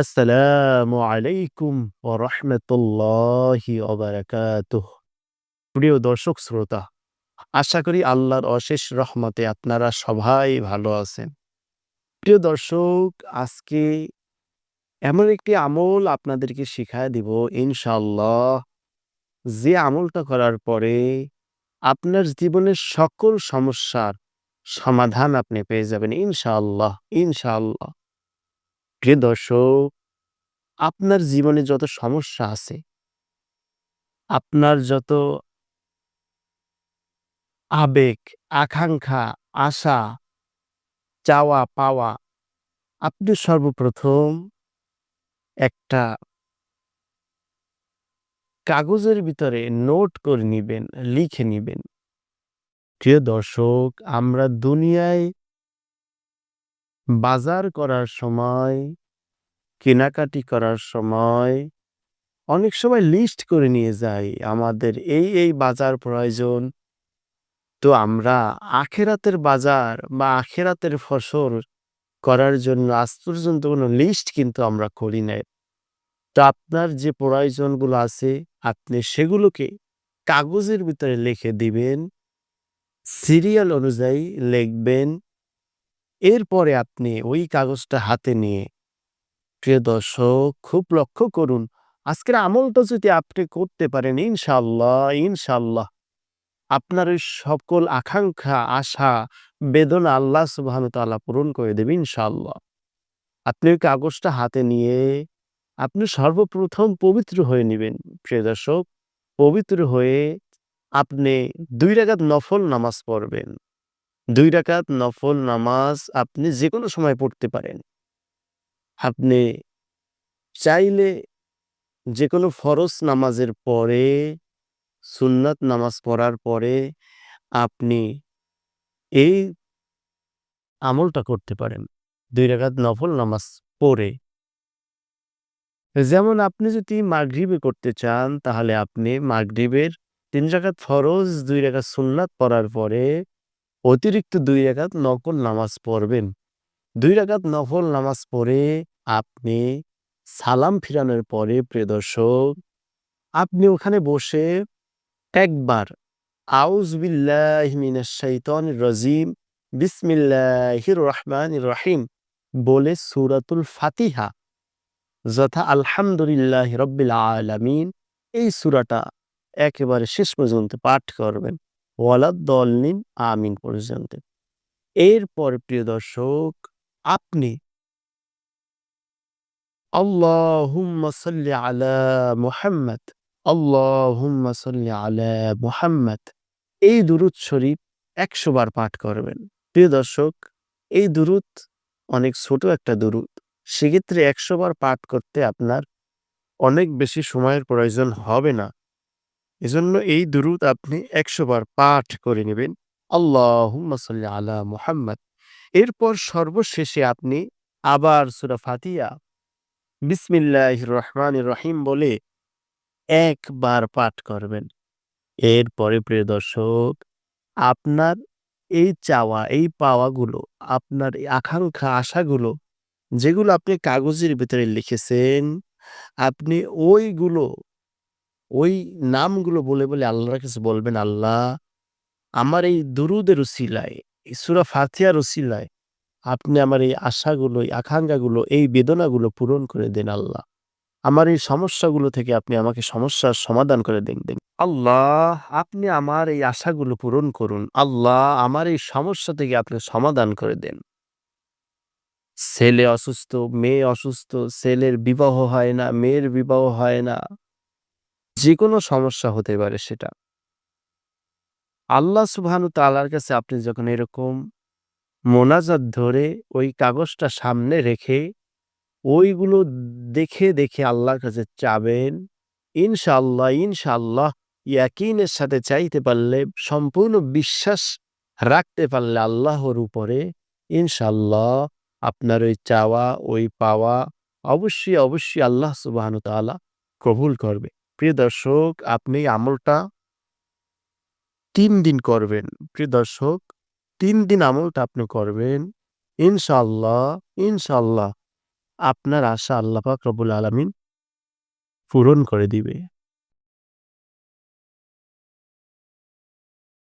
আসসালামু আলাইকুম প্রিয় দর্শক শ্রোতা, আশা করি আল্লাহর অশেষ রহমতে আপনারা সবাই ভালো আছেন। প্রিয় দর্শক, আজকে এমন একটি আমল আপনাদেরকে শিখায়ে দিব ইনশাল্লাহ যে আমলটা করার পরে আপনার জীবনের সকল সমস্যার সমাধান আপনি পেয়ে যাবেন ইনশাআল্লাহ, ইনশাআল্লাহ। প্রিয় দর্শক, আপনার জীবনে যত সমস্যা আছে আপনার যত আবেগ, আকাঙ্ক্ষা, আশা, চাওয়া পাওয়া আপনি সর্বপ্রথম একটা কাগজের ভিতরে নোট করে নিবেন, লিখে নিবেন। প্রিয় দর্শক, আমরা দুনিয়ায় বাজার করার সময়, কেনাকাটি করার সময় অনেক সময় লিস্ট করে নিয়ে যাই আমাদের এই, এই বাজার প্রয়োজন। তো আমরা আখেরাতের বাজার বা আখেরাতের ফসল করার জন্য আজ পর্যন্ত কোনো লিস্ট কিন্তু আমরা করি নাই। তো আপনার যে প্রয়োজনগুলো আছে আপনি সেগুলোকে কাগজের ভিতরে লিখে দিবেন। সিরিয়াল অনুযায়ী লিখবেন। এরপরে আপনি ওই কাগজটা হাতে নিয়ে প্রিয় দর্শক খুব লক্ষ্য করুন আজকের আমলটা যদি আপনি করতে পারেন ইনশাল্লাহ ইনশাল্লাহ আপনার ওই সকল আকাঙ্ক্ষা, আশা, বেদনা আল্লাহ তাআলা পূরণ করে দেবে ইনশাআল্লাহ। আপনি ওই কাগজটা হাতে নিয়ে আপনি সর্বপ্রথম পবিত্র হয়ে নিবেন প্রিয় দর্শক। পবিত্র হয়ে আপনি দুই রাগাত নফল নামাজ পড়বেন। ২ রাকাত নফল নামাজ আপনি যেকোনো সময় পড়তে পারেন। আপনি চাইলে যেকোনো ফরজ নামাজের পরে, সুন্নাত নামাজ পড়ার পরে আপনি এই আমলটা করতে পারেন। দুই রাকাত নফল নামাজ পড়ে। যেমন আপনি যদি মাগরিবে করতে চান তাহলে আপনি মাগরিবের তিন রাকাত ফরজ, দুই রাকাত সুন্নাত পড়ার পরে অতিরিক্ত দুই রাকাত নফল নামাজ পড়বেন। দুই রাকাত নফল নামাজ পড়ে আপনি সালাম ফিরানোর পরে প্রিয় দর্শক, আপনি ওখানে বসে একবার আউযু বিল্লাহি মিনাশ শাইতানির রাজিম, বিসমিল্লাহির রহমানির রহিম বলে সুরাতুল ফাতিহা যথা আলহামদুলিল্লাহি রাব্বিল আলামিন এই সুরাটা একেবারে শেষ পর্যন্ত পাঠ করবেন। ওয়ালাদ-দল্লিন আমিন পর্যন্ত। এরপর প্রিয় দর্শক আপনি এই দুরূদ শরীফ ১০০ বার পাঠ করবেন। প্রিয় দর্শক, এই দুরূদ অনেক ছোট একটা দুরূদ। সেক্ষেত্রে ১০০ বার পাঠ করতে আপনার অনেক বেশি সময়ের প্রয়োজন হবে না। এজন্য এই দুরূদ আপনি ১০০ বার পাঠ করে নেবেন আল্লাহ আলা মুহাম্মাদ। এরপর সর্বশেষে আপনি আবার সুরা ফাতিয়া বিসমিল্লাহির রহমান রহিম বলে একবার পাঠ করবেন। এরপরে প্রিয় দর্শক, আপনার এই চাওয়া, এই পাওয়াগুলো, আপনার আকাঙ্ক্ষা, আশাগুলো যেগুলো আপনি কাগজের ভিতরে লিখেছেন, আপনি ওইগুলো, ওই নামগুলো বলে, বলে আল্লাহর কাছে বলবেন, "আল্লাহ, আমার এই দুরূদের উসিলায়, এই সূরা ফাতিহার উসিলায় আপনি আমার এই আশাগুলো, এই আকাঙ্ক্ষাগুলো, এই বেদনাগুলো পূরণ করে দেন আল্লাহ। আমার এই সমস্যাগুলো থেকে আপনি আমাকে সমস্যার সমাধান করে দেন দেন। আল্লাহ, আপনি আমার এই আশাগুলো পূরণ করুন। আল্লাহ, আমার এই সমস্যা থেকে আপনি সমাধান করে দেন।" ছেলে অসুস্থ, মেয়ে অসুস্থ, ছেলের বিবাহ হয় না, মেয়ের বিবাহ হয় না। যেকোনো সমস্যা হতে পারে সেটা। আল্লাহ সুবহানাহু তাআলার কাছে আপনি যখন এরকম মোনাজাত ধরে ওই কাগজটা সামনে রেখে ওইগুলো দেখে, দেখে আল্লাহর কাছে চাবেন, ইনশাআল্লাহ, ইনশাআল্লাহ ইয়াকিনের সাথে চাইতে পারলে, সম্পূর্ণ বিশ্বাস রাখতে পারলে আল্লাহর উপরে ইনশাআল্লাহ আপনার ওই চাওয়া, ওই পাওয়া অবশ্যই, অবশ্যই আল্লাহ সুবহানাহু তাআলা কবুল করবে। প্রিয় দর্শক, আপনি আমলটা তিন দিন করবেন। প্রিয় দর্শক, তিন দিন আমলটা আপনি করবেন। ইনশাল্লাহ ইনশাল্লাহ আপনার আশা আল্লাহ পাক আলমিন আলামিন পূরণ করে দিবে।